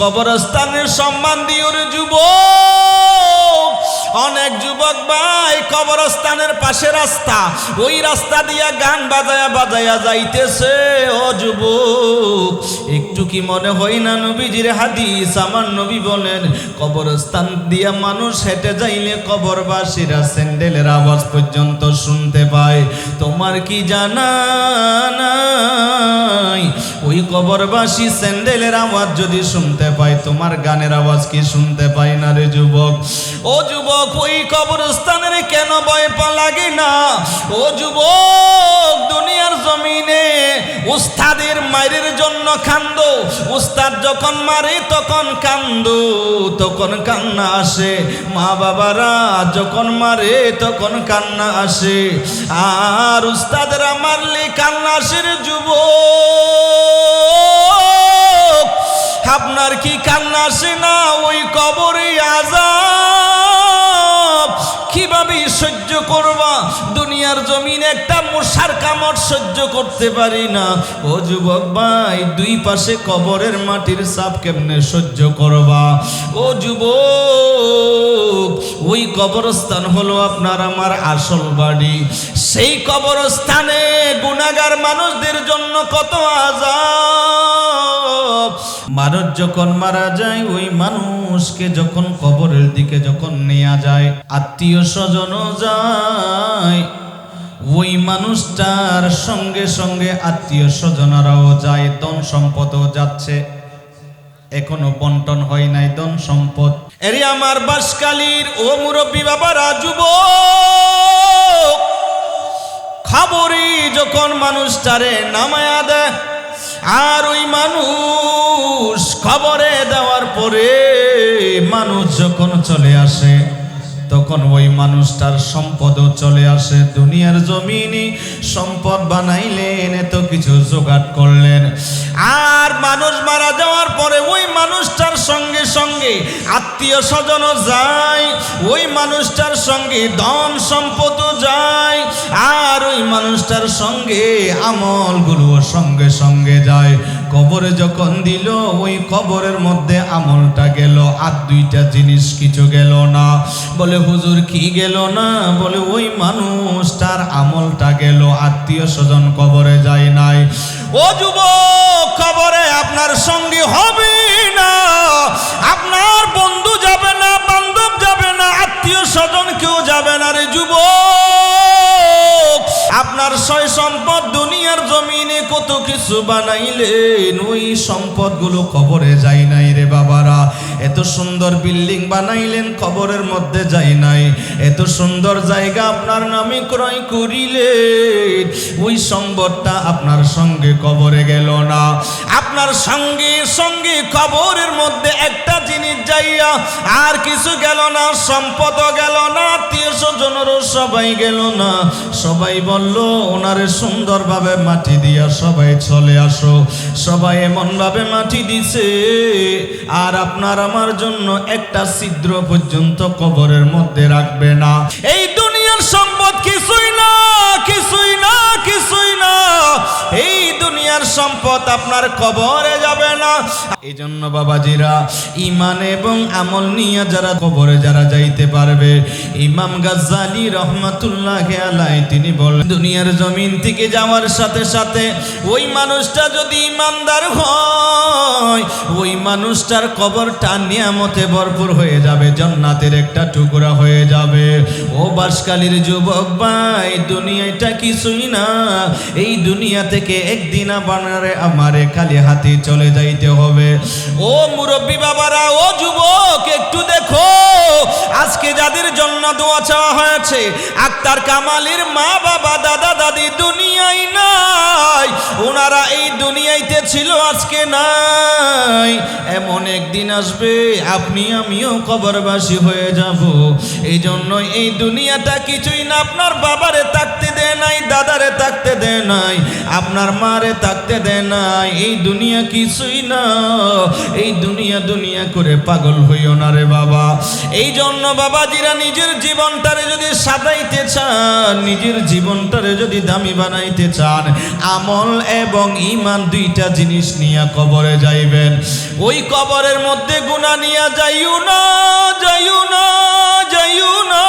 কবরস্থানের সম্মান দিও রে যুবক। অনেক যুবক ভাই, কবরস্থানের পাশে রাস্তা, ওই রাস্তা দিয়া গান বাজায়া বাজায়া যাইতেছে। ও যুবক, একটু কি মনে হয় না নবীজির হাদিস? আমার নবী বলেন, কবরস্থান দিয়া মানুষ হেঁটে যাইলে কবরবাসীরা স্যান্ডেলের আওয়াজ পর্যন্ত শুনতে পায়। তোমার কি জানা নাই। ওই কবরবাসী স্যান্ডেলের আওয়াজ যদি শুনতে পাই, তোমার গানের আওয়াজ কি শুনতে পাই না রে যুবক? ও যুবক, ওই কবরস্থানের কেন ভয় পা লাগে না? ও যুবক, দুনিয়ার জমিনে উস্তাদের মায়ের জন্য কান্দ। উস্তাদ যখন মারে, তখন কান্দ, তখন কান্না আসে। মা বাবারা যখন মারে, তখন কান্না আসে। আর উস্তাদরা মারলে কান্না আসে যুবক। কান্না আসে না, ওই কবরে আজাব কীভাবে সহ্য করবা? দুনিয়ার জমিন একটা মশার কামড় সহ্য করতে পারি না। ও যুবক ভাই, দুই পাশে কবরের মাটির চাপ কেমনে সহ্য করবা? ও যুবক, ওই কবরস্থান হলো আপনার আমার আসল বাড়ি। সেই কবরস্থানে গুণাগার মানুষদের জন্য কত আজাব মানুষ যখন মারা যায়, ওই মানুষকে যখন কবরের দিকে যখন নেওয়া যায়, আত্মীয় স্বজনও যায়, ওই মানুষটার সঙ্গে সঙ্গে আত্মীয় স্বজনরাও যায়, ধন সম্পদও যাচ্ছে। এখনও বন্টন হয় নাই ধন সম্পদ। এরে আমার বাসকালীর, ও মুরব্বী বাবারা, যুবক! খবরই যখন মানুষটারে নামায়া দেয় আর ওই মানুষ খবরে দেওয়ার পরে মানুষ যখন চলে আসে, তখন ওই মানুষটার সম্পদও চলে আসে। দুনিয়ার জমিনি সম্পদ বানাইলেন, এত কিছু জোগাড় করলেন। আর মানুষ মারা যাওয়ার পরে ওই মানুষটার সঙ্গে সঙ্গে আত্মীয় স্বজনও যায়, ওই মানুষটার সঙ্গে ধন সম্পদও যায়, আর ওই মানুষটার সঙ্গে আমলগুলো সঙ্গে সঙ্গে যায়। কবরে যখন দিল, ওই কবরের মধ্যে আমলটা গেল, আর দুইটা জিনিস কিছু গেল না। বলে, হুজুর, কি গেল না? বলে, ওই মানুষটার আমলটা গেল, আত্মীয় স্বজন কবরে যায় নাই। ও যুব কবরে আপনার সঙ্গী হবে না। আপনার বন্ধু যাবে না, বান্ধব যাবে না, আত্মীয় স্বজন কেউ যাবে না রে যুব আপনার সয় সম্পদ দুনিয়ার জমিনে কত কিছু বানাইলেন, ওই সম্পদগুলো কবরে যায় নাই রে বাবারা। এত সুন্দর বিল্ডিং বানাইলেন, কবরের মধ্যে যাই নাই। এত সুন্দর জায়গা আপনার নামে ক্রয় করিলেন। ওই সম্পদটা আপনার সঙ্গে কবরে গেল না। আপনার সঙ্গে সঙ্গে কবরের মধ্যে একটা জিনিস যাইয়া আর কিছু গেল না, সম্পদও গেল না আত্মীয় স্বজনেরও সবাই গেল না। সবাই বলল, ওনারে সুন্দরভাবে মাটি দিয়া সবাই চলে আসো। সবাই এমনভাবে মাটি দিছে। আর আপনার আমার জন্য একটা ছিদ্র পর্যন্ত কবরের মধ্যে রাখবে না। এই দুনিয়ার সম্পদ কিছুই না কিছুই না কিছুই না। এই দুনিয়ার সম্পদ আপনার কবরে যাবে না। এই জন্য বাবাজিরা ইমান এবং আমল নিয়ে যারা কবরে যারা যাইতে পারবে, ইমাম গাজ্জালি রহমাতুল্লাহ আলাই তিনি বলেন দুনিয়ার জমিন থেকে যাওয়ার সাথে সাথে ওই মানুষটা যদি ইমানদার হয় ওই মানুষটার কবরটা নিয়ামতে ভরপুর হয়ে যাবে, জন্নাতের একটা টুকরা হয়ে যাবে। ও বাসকালীর যুবক ভাই, দুনিয়াটা কিছুই না। এই দুনিয়া থেকে একদিন আপনারে আমারে খালি হাতে চলে যাইতে হবে। ও মুরব্বী বাবারা, ও যুবক, একটু দেখো। আজকে যাদের জন্য দোয়া চাওয়া হয়েছে, আক্তার কামালের মা বাবা, দাদা, দাদি দুনিয়ায় নাই। ওনারা এই দুনিয়াইতে ছিল, আজকে নাই। এমন একদিন আসবে, আপনি, আমিও কবরবাসী হয়ে যাব। এই জন্য এই দুনিয়াটা কিছুই না, আপনার বাবারে থাকতে দেয় নাই, দাদারে থাকতে দেয় নাই, আপনার মারে থাকতে দেয় নাই। এই দুনিয়া কিছুই না। এই দুনিয়া দুনিয়া করে পাগল হইও না রে বাবা। এই জন্য বাবাজিরা নিজের জীবনটারে যদি সাজাইতে চান, নিজের জীবনটারে যদি দামি বানাইতে চান, আমল এবং ইমান দুইটা জিনিস নিয়ে কবরে যাইবেন। ওই কবরের মধ্যে গুণা নিয়ে যাইও না যাইও না যাইও না।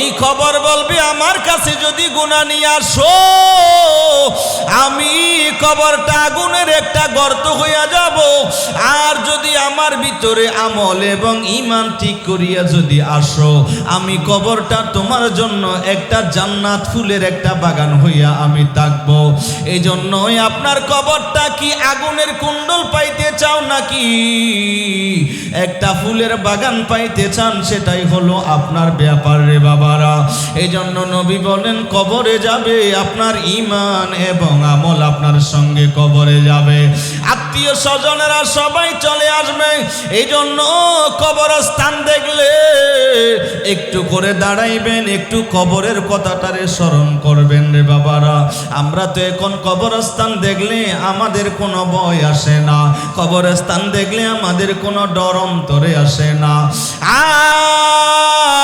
এই খবর বলবে, আমার কাছে যদি গুণা নিয়ে আসো, আমি কবরটা আগুনের একটা গর্ত হইয়া যাব। আর যদি আমার ভিতরে আমল এবং ইমান ঠিক করিয়া যদি আসো, আমি কবরটা তোমার জন্য একটা জান্নাত ফুলের একটা বাগান হইয়া আমি থাকব। এই জন্যই আপনার কবরটা কি আগুনের কুণ্ডল পাইতে চাও নাকি? একটা ফুলের বাগান পাইতে চান, সেটাই হলো আপনার ব্যাপার রে বাবারা। এই জন্য নবী বলেন, কবরে যাবে আপনার ইমান এবং আমল আপনার সঙ্গে কবরে যাবে। আত্মীয় স্বজনেরা সবাই চলে আসবে এই জন্য কবরস্থান দেখলে একটু করে দাঁড়াইবেন, একটু কবরের কথাটারে স্মরণ করবেন রে বাবারা। আমরা তো এখন কবরস্থান দেখলে আমাদের কোনো ভয় আসে না। কবরস্থান দেখলে আমাদের কোনো ডর অন্তরে আসে না।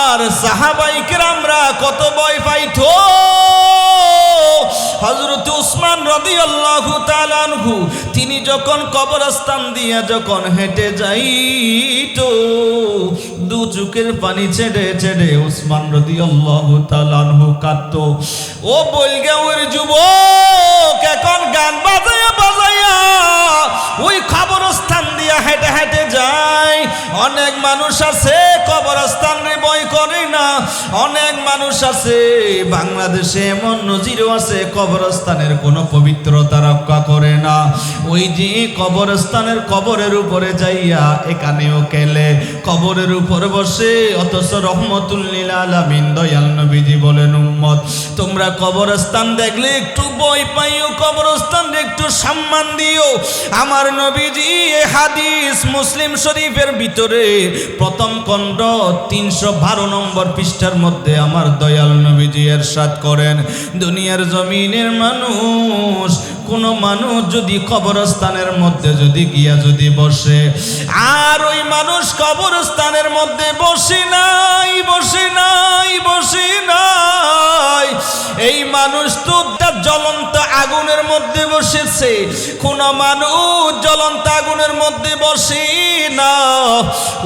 আর সাহাবাইকের আমরা কত ভয় পাইতো। হজরত উসমান রদি আল্লাহ তালানহু তিনি যখন কবরস্থান দিয়া যখন হেঁটে যাইতো দু চুকের পানি ছেড়ে ছেড়ে উসমান রদি আল্লাহ তালানহু কাঁদত। ও বলগে ওর যুবক অনেক মানুষ আছে, কবরস্থান বই করে না। অনেক মানুষ আছে, বাংলাদেশে এমন নজিরও আছে, কবরস্থানের কোনো পবিত্রতা রক্ষা করে না। ওই যে কবরস্থানের কবরের উপরে যাইয়া এখানেও কেলে কবরের উপর বসে অথচ রহমতুল্লিল আলামিন, দয়াল নবীজি বলেন, উম্মত, তোমরা কবরস্থান দেখলে একটু বই পাইও, কবরস্থান একটু সম্মান দিও। আমার নবীজি হাদিস মুসলিম শরীফের ভিতরে প্রথম খণ্ড তিনশো বারো নম্বর পৃষ্ঠার মধ্যে আমার দয়াল নবীজি এরশাদ করেন, দুনিয়ার জমিনের মানুষ, কোন মানুষ যদি কবরস্থানের মধ্যে যদি গিয়া যদি বসে, আর ওই মানুষ কবরস্থানের মধ্যে বসে নাই বসে মধ্যে বসেছে। কোন মানুষ জ্বলন্ত আগুনের মধ্যে বসে না।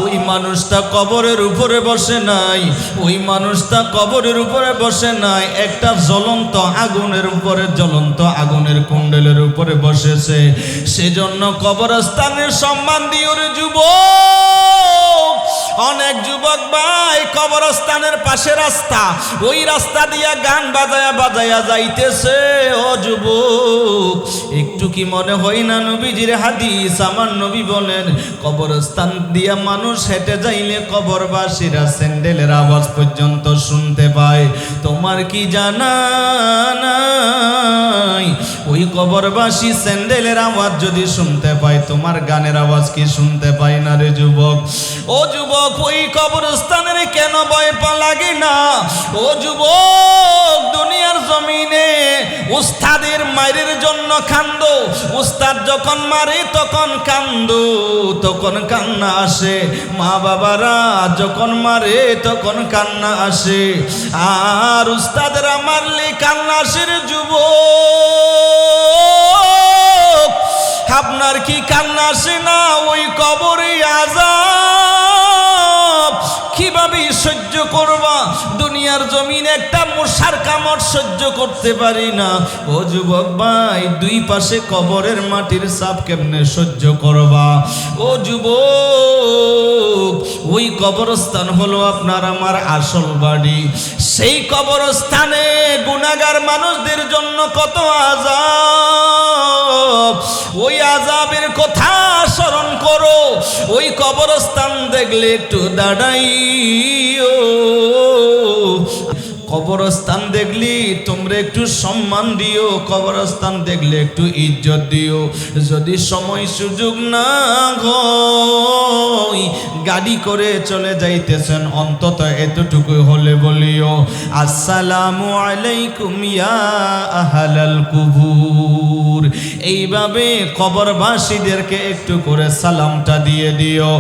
ওই মানুষটা কবরের উপরে বসে নাই। ওই মানুষটা কবরের উপরে বসে নাই। একটা জ্বলন্ত আগুনের উপরে, জ্বলন্ত আগুনের কুণ্ডলের উপরে বসেছে। সেজন্য কবরস্থানের সম্মান রে যুবক। অনেক যুবক ভাই কবরস্থানের পাশে রাস্তা। ওই রাস্তা দিয়া গান বাজায়া বাজায়া যাইতেছে। ও যুবক, একটু কি মনে হয় না নবীজির হাদিস? আমার নবী বলেন, কবরস্থান দিয়া মানুষ হেঁটে যাইলে কবরবাসীরা স্যান্ডেলের আওয়াজ পর্যন্ত শুনতে পায়। তোমার কি জানা নাই? ওই কবরবাসী স্যান্ডেলের আওয়াজ যদি শুনতে পাই, তোমার গানের আওয়াজ কি শুনতে পাই না রে যুবক? ও যুবক, ওই কবরস্থানের কেন ভয় পা লাগে না? ও যুবক, দুনিয়ার জমিনে উস্তাদের মায়ের জন্য কান্দ। উস্তাদ যখন মারে, তখন কান্দ, তখন কান্না আসে। মা বাবারা যখন মারে, তখন কান্না আসে। আর উস্তাদরা মারলে কান্না আসে যুবক। আপনার কি কান্না আসে না ওই কবরে আজাব? কীভাবে সহ্য করবা? দুনিয়ার জমিন একটা মশার কামড় সহ্য করতে পারি না। ও যুবক ভাই, দুই পাশে কবরের মাটির সাপ কেমনে সহ্য করবা? ও যুবক, ওই কবরস্থান হলো আপনার আমার আসল বাড়ি। সেই কবরস্থানে গুণাগার মানুষদের জন্য কত আজাব ওই আজাবের কথা স্মরণ ওই কবরস্থান দেখলে একটু দাঁড়াইও। কবরস্থান দেখলি, তোমরা একটু সম্মান দিও। কবরস্থান দেখলে একটু ইজ্জত দিও। যদি সময় সুযোগ না হয়, গাড়ি করে চলে যাইতেছেন, অন্তত এতটুকু হলে বলিও। আসসালামু আলাইকুম ইয়া আহালাল কুবুর। এইভাবে কবরবাসীদেরকে একটু করে সালামটা দিয়ে দিও।